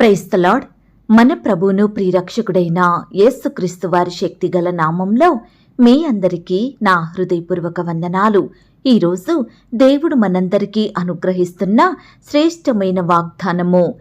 Praise the Lord మన ప్రభువును ప్రియరక్షకుడైన యేసుక్రీస్తు వారి శక్తిగల నామంలో మీ అందరికీ నా హృదయపూర్వక వందనాలు. ఈరోజు దేవుడు మనందరికీ అనుగ్రహిస్తున్న శ్రేష్టమైన వాగ్దానము.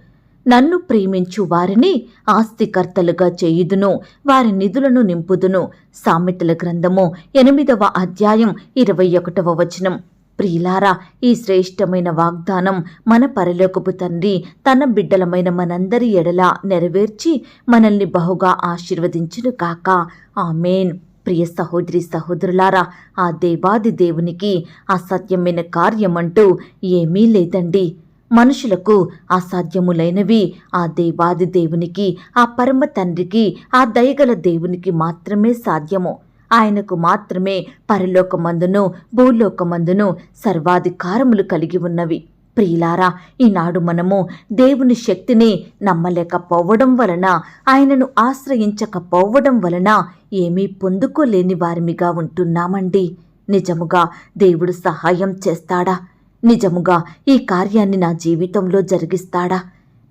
నన్ను ప్రేమించు వారిని ఆస్తికర్తలుగా చేయుదును వారి నిధులను నింపుదును. సామెతల గ్రంథము ఎనిమిదవ అధ్యాయం ఇరవై ఒకటవ వచనం. ప్రియులారా ఈ శ్రేష్టమైన వాగ్దానం మన పరలోకపు తండ్రి తన బిడ్డలమైన మనందరి ఎడలా నెరవేర్చి మనల్ని బహుగా ఆశీర్వదించును కాక ఆమెన్. ప్రియ సహోదరి సహోదరులారా ఆ దేవాది దేవునికి అసాధ్యమైన కార్యమంటూ ఏమీ లేదండి. మనుషులకు అసాధ్యములైనవి ఆ దేవాది దేవునికి ఆ పరమ తండ్రికి ఆ దయగల దేవునికి మాత్రమే సాధ్యము. ఆయనకు మాత్రమే పరలోకమందును భూలోకమందును సర్వాధికారములు కలిగి ఉన్నవి. ప్రియులారా ఈనాడు మనము దేవుని శక్తిని నమ్మలేకపోవడం వలన ఆయనను ఆశ్రయించకపోవడం వలన ఏమీ పొందుకోలేని వారిమిగా ఉంటున్నామండి. నిజముగా దేవుడు సహాయం చేస్తాడా? నిజముగా ఈ కార్యాన్ని నా జీవితంలో జరిగిస్తాడా?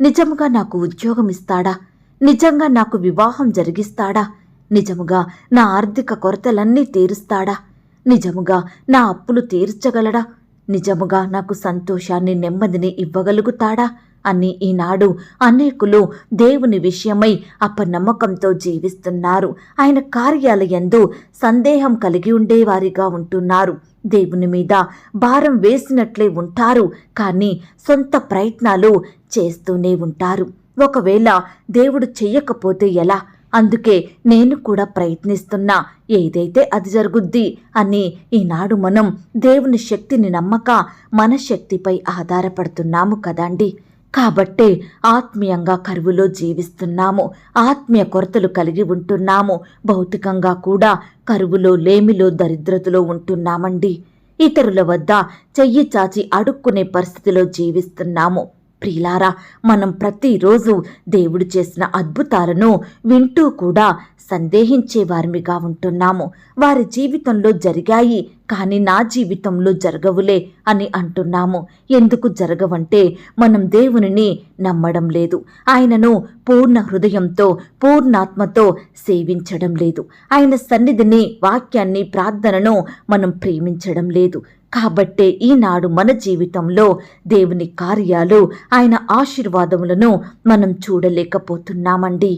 నిజముగా నాకు ఉద్యోగం ఇస్తాడా నిజంగా నాకు వివాహం జరిగిస్తాడా? నిజముగా నా ఆర్థిక కొరతలన్నీ తీరుస్తాడా? నిజముగా నా అప్పులు తీర్చగలడా? నిజముగా నాకు సంతోషాన్ని నెమ్మదిని ఇవ్వగలుగుతాడా? అని ఈనాడు అనేకులు దేవుని విషయమై అపనమ్మకంతో జీవిస్తున్నారు. ఆయన కార్యాలయందు సందేహం కలిగి ఉండేవారిగా ఉంటున్నారు. దేవుని మీద భారం వేసినట్లే ఉంటారు కానీ సొంత ప్రయత్నాలు చేస్తూనే ఉంటారు. ఒకవేళ దేవుడు చెయ్యకపోతే ఎలా? అందుకే నేను కూడా ప్రయత్నిస్తున్నా. ఏదైతే అది జరుగుద్ది అని ఈనాడు మనం దేవుని శక్తిని నమ్మక మన శక్తిపై ఆధారపడుతున్నాము కదండి. కాబట్టే ఆత్మీయంగా కరువులో జీవిస్తున్నాము ఆత్మీయ కొరతలు కలిగి ఉంటున్నాము భౌతికంగా కూడా కరువులో లేమిలో దరిద్రతలో ఉంటున్నామండి. ఇతరుల వద్ద చెయ్యి చాచి అడుక్కునే పరిస్థితిలో జీవిస్తున్నాము. ప్రిలారా మనం ప్రతిరోజు దేవుడు చేసిన అద్భుతాలను వింటూ కూడా సందేహించే వారిమిగా ఉంటున్నాము. వారి జీవితంలో జరిగాయి కానీ నా జీవితంలో జరగవులే అని అంటున్నాము. ఎందుకు జరగవంటే మనం దేవునిని నమ్మడం లేదు. ఆయనను పూర్ణ హృదయంతో పూర్ణాత్మతో సేవించడం లేదు. ఆయన సన్నిధిని వాక్యాన్ని ప్రార్థనను మనం ప్రేమించడం లేదు. కాబట్టే ఈనాడు మన జీవితంలో దేవుని కార్యాలు ఆయన ఆశీర్వాదములను మనం చూడలేకపోతున్నామండి.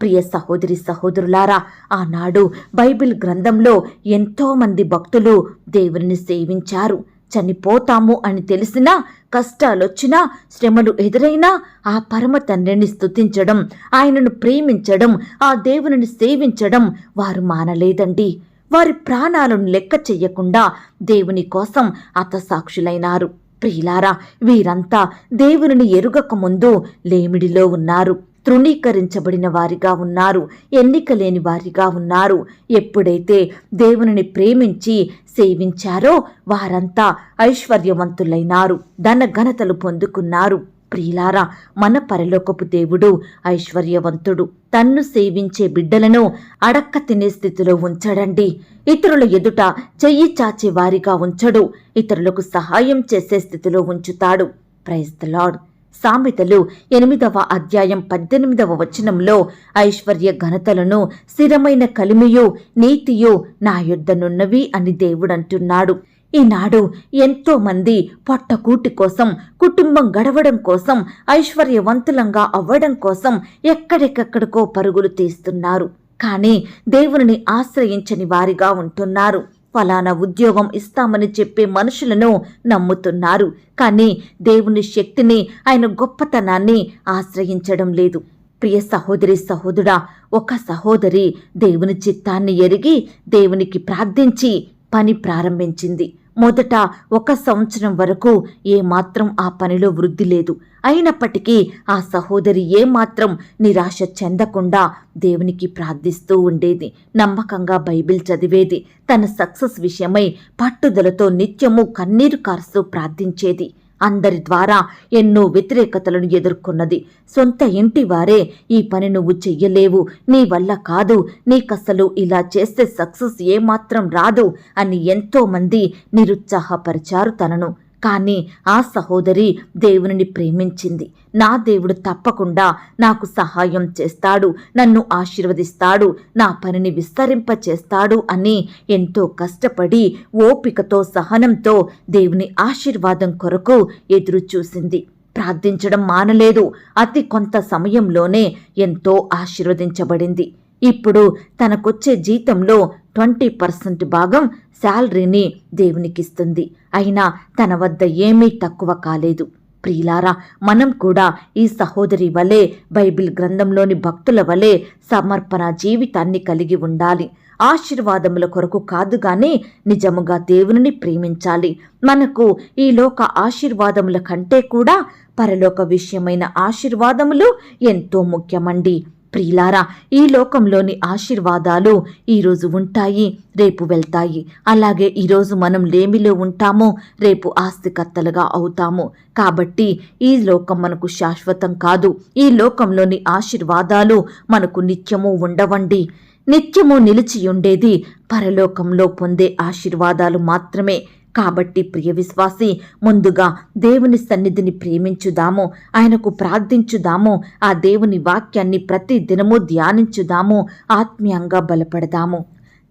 ప్రియ సహోదరి సహోదరులారా ఆనాడు బైబిల్ గ్రంథంలో ఎంతోమంది భక్తులు దేవుని సేవించారు. చనిపోతాము అని తెలిసినా కష్టాలొచ్చినా శ్రమలు ఎదురైనా ఆ పరమ తండ్రిని స్తుతించడం ఆయనను ప్రేమించడం ఆ దేవుని సేవించడం వారు మానలేదండి. వారి ప్రాణాలను లెక్క చెయ్యకుండా దేవుని కోసం అతసాక్షులైనారు ప్రియులారా వీరంతా దేవునిని ఎరుగక ముందు లేమిడిలో ఉన్నారు. తృణీకరించబడిన వారిగా ఉన్నారు. ఎన్నిక లేని వారిగా ఉన్నారు. ఎప్పుడైతే దేవునిని ప్రేమించి సేవించారో వారంతా ఐశ్వర్యవంతులైనారు. ధన ఘనతలు పొందుకున్నారు. ప్రియులారా మన పరలోకపు దేవుడు ఐశ్వర్యవంతుడు. తన్ను సేవించే బిడ్డలను అడక్క తినే స్థితిలో ఉంచడండి. ఇతరుల ఎదుట చెయ్యి చాచే వారిగా ఉంచడు. ఇతరులకు సహాయం చేసే స్థితిలో ఉంచుతాడు. ప్రైజ్ ద లార్డ్ సామెతలు ఎనిమిదవ అధ్యాయం పద్దెనిమిదవ వచనంలో ఐశ్వర్య ఘనతలను స్థిరమైన కలిమియు నీతియు నా యుద్ధనున్నవి అని దేవుడంటున్నాడు. ఈనాడు ఎంతో మంది పొట్టకూటి కోసం కుటుంబం గడవడం కోసం ఐశ్వర్యవంతులంగా అవ్వడం కోసం ఎక్కడెక్కడికో పరుగులు తీస్తున్నారు. కానీ దేవుని ఆశ్రయించని వారిగా ఉంటున్నారు. ఫలానా ఉద్యోగం ఇస్తామని చెప్పే మనుషులను నమ్ముతున్నారు. కానీ దేవుని శక్తిని ఆయన గొప్పతనాన్ని ఆశ్రయించడం లేదు. ప్రియ సహోదరి సహోదరుడా ఒక సహోదరి దేవుని చిత్తాన్ని ఎరిగి దేవునికి ప్రార్థించి పని ప్రారంభించింది. మొదట ఒక సంవత్సరం వరకు ఏమాత్రం ఆ పనిలో వృద్ధి లేదు. అయినప్పటికీ ఆ సహోదరి ఏమాత్రం నిరాశ చెందకుండా దేవునికి ప్రార్థిస్తూ ఉండేది. నమ్మకంగా బైబిల్ చదివేది. తన సక్సెస్ విషయమై పట్టుదలతో నిత్యము కన్నీరు కారుస్తూ ప్రార్థించేది. అందరి ద్వారా ఎన్నో వ్యతిరేకతలను ఎదుర్కొన్నది. సొంత ఇంటి వారే ఈ పని నువ్వు చెయ్యలేవు. నీ వల్ల కాదు. నీకసలు ఇలా చేస్తే సక్సెస్ ఏమాత్రం రాదు అని ఎంతోమంది నిరుత్సాహపరిచారు తనను. కానీ ఆ సహోదరి దేవునిని ప్రేమించింది. నా దేవుడు తప్పకుండా నాకు సహాయం చేస్తాడు నన్ను ఆశీర్వదిస్తాడు నా పనిని విస్తరింప చేస్తాడు అని ఎంతో కష్టపడి ఓపికతో సహనంతో దేవుని ఆశీర్వాదం కొరకు ఎదురు చూసింది ప్రార్థించడం మానలేదు. అతి కొంత సమయంలోనే ఎంతో ఆశీర్వదించబడింది. ఇప్పుడు తనకొచ్చే జీతంలో ట్వంటీ పర్సెంట్ భాగం శాలరీని దేవునికిస్తుంది. అయినా తన వద్ద ఏమీ తక్కువ కాలేదు. ప్రియులారా మనం కూడా ఈ సహోదరి వలె బైబిల్ గ్రంథంలోని భక్తుల వలె సమర్పణ జీవితాన్ని కలిగి ఉండాలి. ఆశీర్వాదముల కొరకు కాదు కానీ నిజముగా దేవుని ప్రేమించాలి. మనకు ఈ లోక ఆశీర్వాదముల కంటే కూడా పరలోక విషయమైన ఆశీర్వాదములు ఎంతో ముఖ్యమండి. ప్రియులారా ఈ లోకంలోని ఆశీర్వాదాలు ఈరోజు ఉంటాయి రేపు వెళ్తాయి. అలాగే ఈరోజు మనం లేమిలో ఉంటాము రేపు ఆస్తికర్తలుగా అవుతాము. కాబట్టి ఈ లోకం మనకు శాశ్వతం కాదు. ఈ లోకంలోని ఆశీర్వాదాలు మనకు నిత్యము ఉండవండి. నిత్యము నిలిచియుండేది పరలోకంలో పొందే ఆశీర్వాదాలు మాత్రమే. కాబట్టి ప్రియ విశ్వాసి ముందుగా దేవుని సన్నిధిని ప్రేమించుదాము ఆయనకు ప్రార్థించుదాము ఆ దేవుని వాక్యాన్ని ప్రతి దినము ధ్యానించుదాము ఆత్మీయంగా బలపడదాము.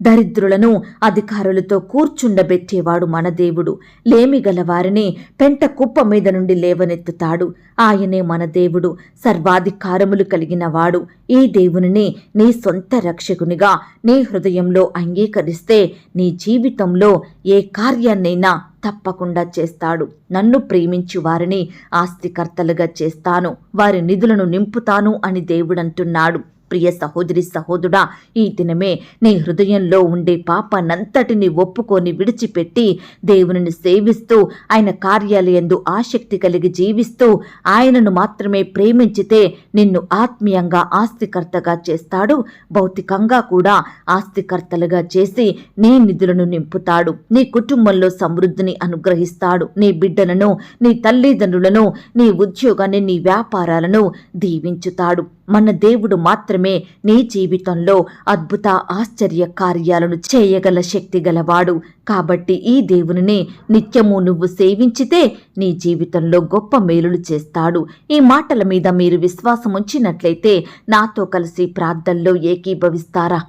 దరిద్రులను అధికారులతో కూర్చుండబెట్టేవాడు మన దేవుడు. లేమిగల వారిని పెంట కుప్ప మీద నుండి లేవనెత్తుతాడు. ఆయనే మన దేవుడు సర్వాధికారములు కలిగిన వాడు. ఈ దేవునిని నీ సొంత రక్షకునిగా నీ హృదయంలో అంగీకరిస్తే నీ జీవితంలో ఏ కార్యాన్నైనా తప్పకుండా చేస్తాడు. నన్ను ప్రేమించు వారిని ఆస్తికర్తలుగా చేస్తాను. వారి నిధులను నింపుతాను అని దేవుడంటున్నాడు. ప్రియ సహోదరి సహోదరుడా ఈ దినమే నీ హృదయంలో ఉండే పాపనంతటిని ఒప్పుకొని విడిచిపెట్టి దేవునిని సేవిస్తూ ఆయన కార్యాలయందు ఆసక్తి కలిగి జీవిస్తూ ఆయనను మాత్రమే ప్రేమించితే నిన్ను ఆత్మీయంగా ఆస్తికర్తగా చేస్తాడు భౌతికంగా కూడా ఆస్తికర్తలుగా చేసి నీ నిధులను నింపుతాడు నీ కుటుంబంలో సమృద్ధిని అనుగ్రహిస్తాడు నీ బిడ్డలను నీ తల్లిదండ్రులను నీ ఉద్యోగాన్ని నీ వ్యాపారాలను దీవించుతాడు. మన దేవుడు మాత్రమే నీ జీవితంలో అద్భుత ఆశ్చర్య కార్యాలను చేయగల శక్తి గలవాడు. కాబట్టి ఈ దేవునిని నిత్యము నువ్వు సేవించితే నీ జీవితంలో గొప్ప మేలులు చేస్తాడు. ఈ మాటల మీద మీరు విశ్వాసం ఉంచినట్లయితే నాతో కలిసి ప్రార్థనలో ఏకీభవిస్తారా?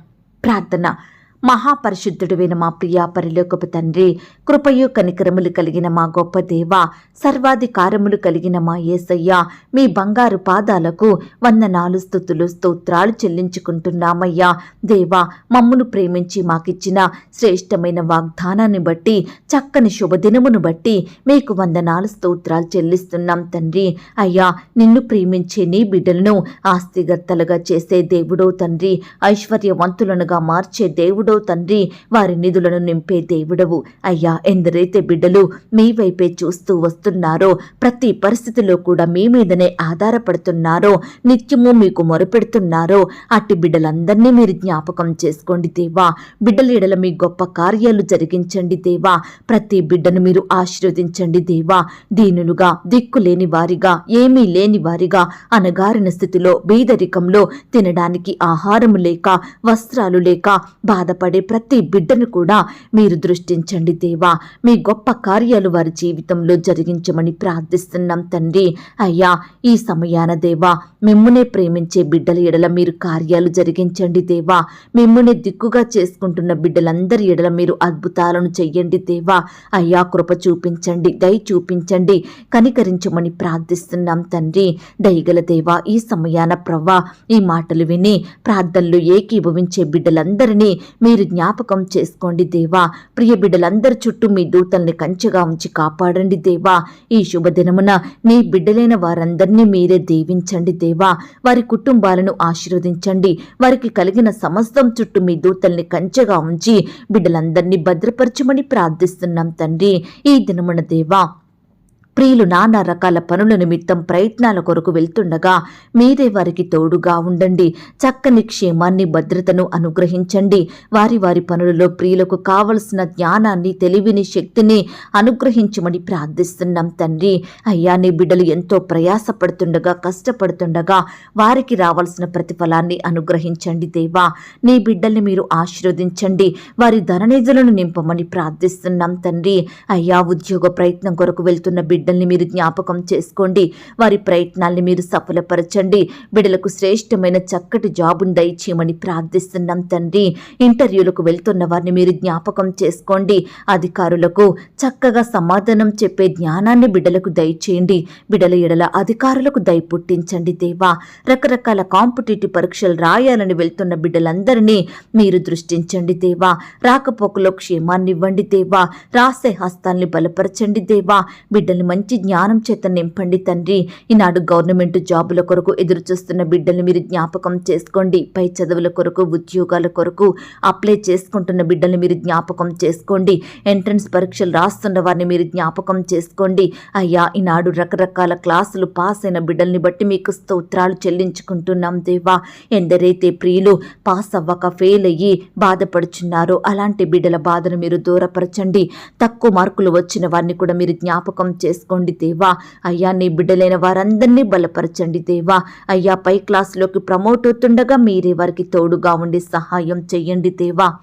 ప్రార్థన. మహాపరిశుద్ధుడువైన మా ప్రియా పరిలోకపు తండ్రి కృపయు కనికరములు కలిగిన మా గొప్ప దేవ సర్వాధికారములు కలిగిన మా ఏసయ్య మీ బంగారు పాదాలకు వందనాలు స్థుతులు స్తోత్రాలు చెల్లించుకుంటున్నామయ్యా. దేవా మమ్మును ప్రేమించి మాకిచ్చిన శ్రేష్టమైన వాగ్దానాన్ని బట్టి చక్కని శుభదినమును బట్టి మీకు వందనాలు స్తోత్రాలు చెల్లిస్తున్నాం తండ్రి. అయ్యా నిన్ను ప్రేమించే నీ బిడ్డలను ఆస్తిగర్తలుగా చేసే దేవుడో తండ్రి ఐశ్వర్యవంతులనుగా మార్చే దేవుడు తండ్రి వారి నిధులను నింపే దేవుడవు. అయ్యా ఎందరైతే బిడ్డలు మీ వైపే చూస్తూ వస్తున్నారో ప్రతి పరిస్థితిలో కూడా మీ మీదనే ఆధారపడుతున్నారో నిత్యము మీకు మొరపెడుతున్నారో అట్టి బిడ్డలందరినీ మీరు జ్ఞాపకం చేసుకోండి దేవా. బిడ్డల ఎడల మీ గొప్ప కార్యాలు జరిగించండి దేవా. ప్రతి బిడ్డను మీరు ఆశీర్వదించండి దేవా. దీనులుగా దిక్కులేని వారిగా ఏమీ లేని వారిగా అనగారిన స్థితిలో బీదరికంలో తినడానికి ఆహారము లేక వస్త్రాలు లేక బాధ బాధపడే ప్రతి బిడ్డను కూడా మీరు దృష్టించండి దేవా. మీ గొప్ప కార్యాలు వారి జీవితంలో జరిగించమని ప్రార్థిస్తున్నాం తండ్రి. అయ్యా ఈ సమయాన దేవా మిమ్మునే ప్రేమించే బిడ్డల ఎడల మీరు కార్యాలు జరిగించండి దేవా. మిమ్మునే దిక్కుగా చేసుకుంటున్న బిడ్డలందరి ఎడల మీరు అద్భుతాలను చెయ్యండి దేవా. అయ్యా కృప చూపించండి దయ చూపించండి కనికరించమని ప్రార్థిస్తున్నాం తండ్రి. దయగల దేవా ఈ సమయాన ప్రవ్వా ఈ మాటలు విని ప్రార్థనలు ఏకీభవించే బిడ్డలందరినీ మీరు జ్ఞాపకం చేసుకోండి దేవా. ప్రియ బిడ్డలందరి చుట్టూ మీ దూతల్ని కంచెగా ఉంచి కాపాడండి దేవా. ఈ శుభదినమున నీ బిడ్డలైన వారందరినీ మీరే దీవించండి దేవా. వారి కుటుంబాలను ఆశీర్వదించండి. వారికి కలిగిన సమస్తం చుట్టూ మీ దూతల్ని కంచెగా ఉంచి బిడ్డలందరినీ భద్రపరచమని ప్రార్థిస్తున్నాం తండ్రి. ఈ దినమున దేవా ప్రియులు నానా రకాల పనుల నిమిత్తం ప్రయత్నాల కొరకు వెళ్తుండగా మీరే వారికి తోడుగా ఉండండి. చక్కని క్షేమాన్ని భద్రతను అనుగ్రహించండి. వారి వారి పనులలో ప్రియులకు కావలసిన జ్ఞానాన్ని తెలివిని శక్తిని అనుగ్రహించమని ప్రార్థిస్తున్నాం తండ్రి. అయ్యా నీ బిడ్డలు ఎంతో ప్రయాసపడుతుండగా కష్టపడుతుండగా వారికి రావాల్సిన ప్రతిఫలాన్ని అనుగ్రహించండి దేవా. నీ బిడ్డల్ని మీరు ఆశీర్వదించండి. వారి ధననిధులను నింపమని ప్రార్థిస్తున్నాం తండ్రి. అయ్యా ఉద్యోగ ప్రయత్నం కొరకు వెళ్తున్న బిడ్డ బిడ్డల్ని మీరు జ్ఞాపకం చేసుకోండి. వారి ప్రయత్నాల్ని మీరు సఫలపరచండి. బిడ్డలకు శ్రేష్టమైన చక్కటి జాబును దయచేయమని ప్రార్థిస్తున్నాం తండ్రి. ఇంటర్వ్యూలకు వెళ్తున్న వారిని మీరు జ్ఞాపకం చేసుకోండి. అధికారులకు చక్కగా సమాధానం చెప్పే జ్ఞానాన్ని బిడ్డలకు దయచేయండి. బిడ్డల ఎడల అధికారులకు దయ పుట్టించండి దేవా. రకరకాల కాంపిటేటివ్ పరీక్షలు రాయాలని వెళ్తున్న బిడ్డలందరినీ మీరు దృష్టించండి దేవా. రాకపోకలో క్షేమాన్ని ఇవ్వండి దేవా. రాసే హస్తాల్ని బలపరచండి దేవా. బిడ్డల్ని మంచి జ్ఞానం చేత నింపండి తండ్రి. ఈనాడు గవర్నమెంట్ జాబుల కొరకు ఎదురు చూస్తున్న బిడ్డలు మీరు జ్ఞాపకం చేసుకోండి. పై చదువుల కొరకు ఉద్యోగాల కొరకు అప్లై చేసుకుంటున్న బిడ్డలు మీరు జ్ఞాపకం చేసుకోండి. ఎంట్రన్స్ పరీక్షలు రాస్తున్న వారిని మీరు జ్ఞాపకం చేసుకోండి. అయ్యా ఈనాడు రకరకాల క్లాసులు పాస్ అయిన బిడ్డల్ని బట్టి మీకు స్తోత్రాలు చెల్లించుకుంటున్నాం దేవా. ఎందరైతే ప్రియులు పాస్ అవ్వక ఫెయిల్ అయ్యి బాధపడుచున్నారో అలాంటి బిడ్డల బాధను మీరు దూరపరచండి. తక్కువ మార్కులు వచ్చిన వారిని కూడా మీరు జ్ఞాపకం చేసుకోండి. దేవా. అయ్యా నీ బిడ్డలైన వారందరినీ బలపరచండి దేవా. అయ్యా పై క్లాసులోకి ప్రమోట్ అవుతుండగా మీరే వారికి తోడుగా ఉండి సహాయం చెయ్యండి దేవా.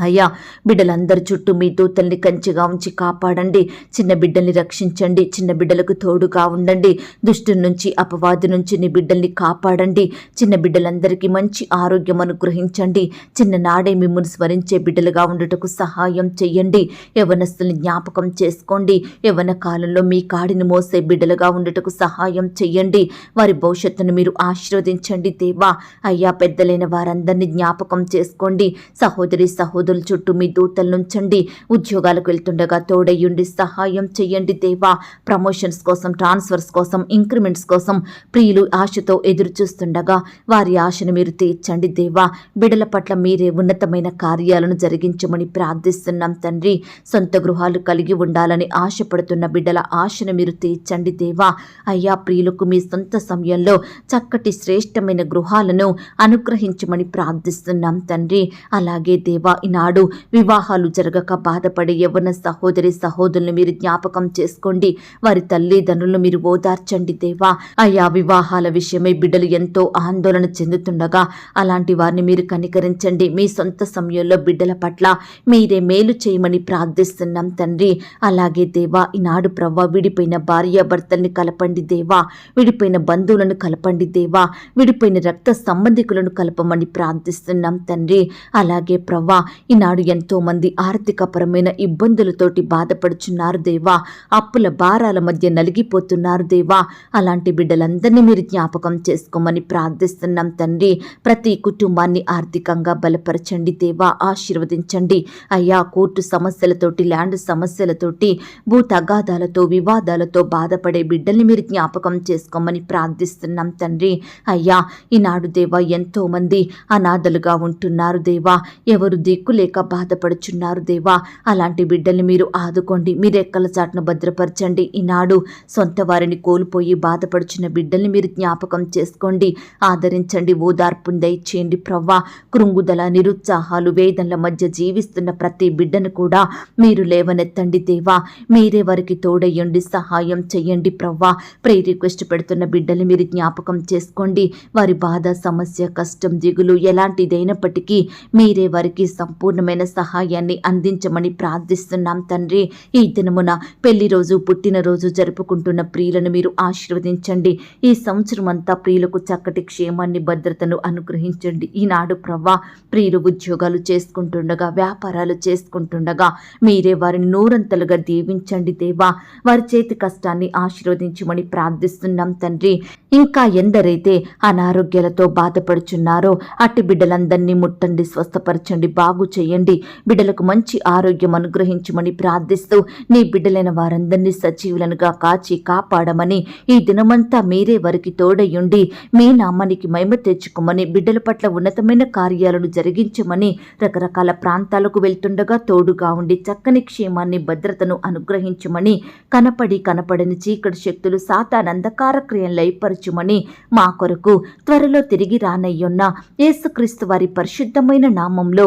అయ్యా బిడ్డలందరి చుట్టూ మీ దూతల్ని కంచిగా ఉంచి కాపాడండి. చిన్న బిడ్డల్ని రక్షించండి. చిన్న బిడ్డలకు తోడుగా ఉండండి. దుష్టు నుంచి అపవాది నుంచి నీ బిడ్డల్ని కాపాడండి. చిన్న బిడ్డలందరికీ మంచి ఆరోగ్యం అనుగ్రహించండి. చిన్న నాడే మిమ్మల్ని స్మరించే బిడ్డలుగా ఉండుటకు సహాయం చెయ్యండి. యవనస్తుల్ని జ్ఞాపకం చేసుకోండి. యవన కాలంలో మీ కాడిని మోసే బిడ్డలుగా ఉండుటకు సహాయం చెయ్యండి. వారి భవిష్యత్తును మీరు ఆశీర్వదించండి దేవా. అయ్యా పెద్దలైన వారందరినీ జ్ఞాపకం చేసుకోండి. సహోదరి సహోదరుల చుట్టూ మీ దూతలనుంచండి ఉద్యోగాలకు వెళ్తుండగా తోడయ్యుండి సహాయం చెయ్యండి దేవా. ప్రమోషన్స్ కోసం ట్రాన్స్ఫర్స్ కోసం ఇంక్రిమెంట్స్ కోసం ప్రియులు ఆశతో ఎదురు చూస్తుండగా వారి ఆశను మీరు తీర్చండి దేవా. బిడల పట్ల మీరే ఉన్నతమైన కార్యాలను జరిగించమని ప్రార్థిస్తున్నాం తండ్రి. సొంత గృహాలు కలిగి ఉండాలని ఆశపడుతున్న బిడ్డల ఆశను మీరు తీర్చండి దేవా. అయ్యా ప్రియులకు మీ సొంత సమయంలో చక్కటి శ్రేష్టమైన గృహాలను అనుగ్రహించమని ప్రార్థిస్తున్నాం తండ్రి. అలాగే దేవా ఈనాడు వివాహాలు జరగక బాధపడే యవ్వన సహోదరి సహోదరులను మీరు జ్ఞాపకం చేసుకోండి. వారి తల్లిదండ్రులను మీరు ఓదార్చండి దేవా. అయ్యా వివాహాల విషయమై బిడ్డలు ఎంతో ఆందోళన చెందుతుండగా అలాంటి వారిని మీరు కనికరించండి. మీ సొంత సమయంలో బిడ్డల పట్ల మీరే మేలు చేయమని ప్రార్థిస్తున్నాం తండ్రి. అలాగే దేవా ఈనాడు ప్రవ్వ విడిపోయిన భార్యాభర్తల్ని కలపండి దేవా. విడిపోయిన బంధువులను కలపండి దేవా. విడిపోయిన రక్త సంబంధికులను కలపమని ప్రార్థిస్తున్నాం తండ్రి. అలాగే ప్రవ్వా ఈనాడు ఎంతో మంది ఆర్థికపరమైన ఇబ్బందులతోటి బాధపడుచున్నారు దేవా. అప్పుల భారాల మధ్య నలిగిపోతున్నారు దేవా. అలాంటి బిడ్డలందరినీ మీరు జ్ఞాపకం చేసుకోమని ప్రార్థిస్తున్నాం తండ్రి. ప్రతి కుటుంబాన్ని ఆర్థికంగా బలపరచండి దేవా. ఆశీర్వదించండి. అయ్యా కోర్టు సమస్యలతోటి ల్యాండ్ సమస్యలతోటి భూ తగాదాలతో వివాదాలతో బాధపడే బిడ్డల్ని మీరు జ్ఞాపకం చేసుకోమని ప్రార్థిస్తున్నాం తండ్రి. అయ్యా ఈనాడు దేవా ఎంతో మంది అనాథలుగా ఉంటున్నారు దేవా. ఎవరు దిక్కు లేక బాధపడుచున్నారు దేవా. అలాంటి బిడ్డల్ని మీరు ఆదుకోండి. మీ రెక్కల చాటును భద్రపరచండి. ఈనాడు సొంత వారిని కోల్పోయి బాధపడుచున్న బిడ్డల్ని మీరు జ్ఞాపకం చేసుకోండి. ఆదరించండి. ఓదార్పును దయచేయండి ప్రవ్వా. కృంగుదల నిరుత్సాహాలు వేదనల మధ్య జీవిస్తున్న ప్రతి బిడ్డను కూడా మీరు లేవనెత్తండి దేవా. మీరే వారికి తోడయ్యండి సహాయం చెయ్యండి ప్రవ్వా. ప్రే రిక్వెస్ట్ పెడుతున్న బిడ్డల్ని మీరు జ్ఞాపకం చేసుకోండి. వారి బాధ సమస్య కష్టం దిగులు ఎలాంటిదైనప్పటికీ మీరే వారికి సంపూర్ణమైన సహాయాన్ని అందించమని ప్రార్థిస్తున్నాం తండ్రి. ఈ దినమున పెళ్ళి రోజు పుట్టినరోజు జరుపుకుంటున్న ప్రియులను మీరు ఆశీర్వదించండి. ఈ సంవత్సరం అంతా ప్రియులకు చక్కటి క్షేమాన్ని భద్రతను అనుగ్రహించండి. ఈనాడు ప్రవ్వా ప్రియులు ఉద్యోగాలు చేసుకుంటుండగా వ్యాపారాలు చేసుకుంటుండగా మీరే వారిని నూరంతలుగా దీవించండి దేవా. వారి చేతి కష్టాన్ని ఆశీర్వదించమని ప్రార్థిస్తున్నాం తండ్రి. ఇంకా ఎందరైతే అనారోగ్యాలతో బాధపడుచున్నారో అట్టి బిడ్డలందరినీ ముట్టండి స్వస్థపరచండి బాగు బాగు చేయండి. బిడ్డలకు మంచి ఆరోగ్యం అనుగ్రహించమని ప్రార్థిస్తూ నీ బిడ్డలైన వారందరినీ సజీవులనుగా కాచి కాపాడమని ఈ దినమంతా మీరే వారికి తోడయుండి మీ నామానికి మహిమ తెచ్చుకోమని బిడ్డల పట్ల ఉన్నతమైన కార్యాలను జరిగించమని రకరకాల ప్రాంతాలకు వెళ్తుండగా తోడుగా ఉండి చక్కని క్షేమాన్ని భద్రతను అనుగ్రహించమని కనపడి కనపడని చీకటి శక్తులు సాతానందకార క్రియలు లయపరచుమని మా కొరకు త్వరలో తిరిగి రానయ్యున్న యేసుక్రీస్తు వారి పరిశుద్ధమైన నామంలో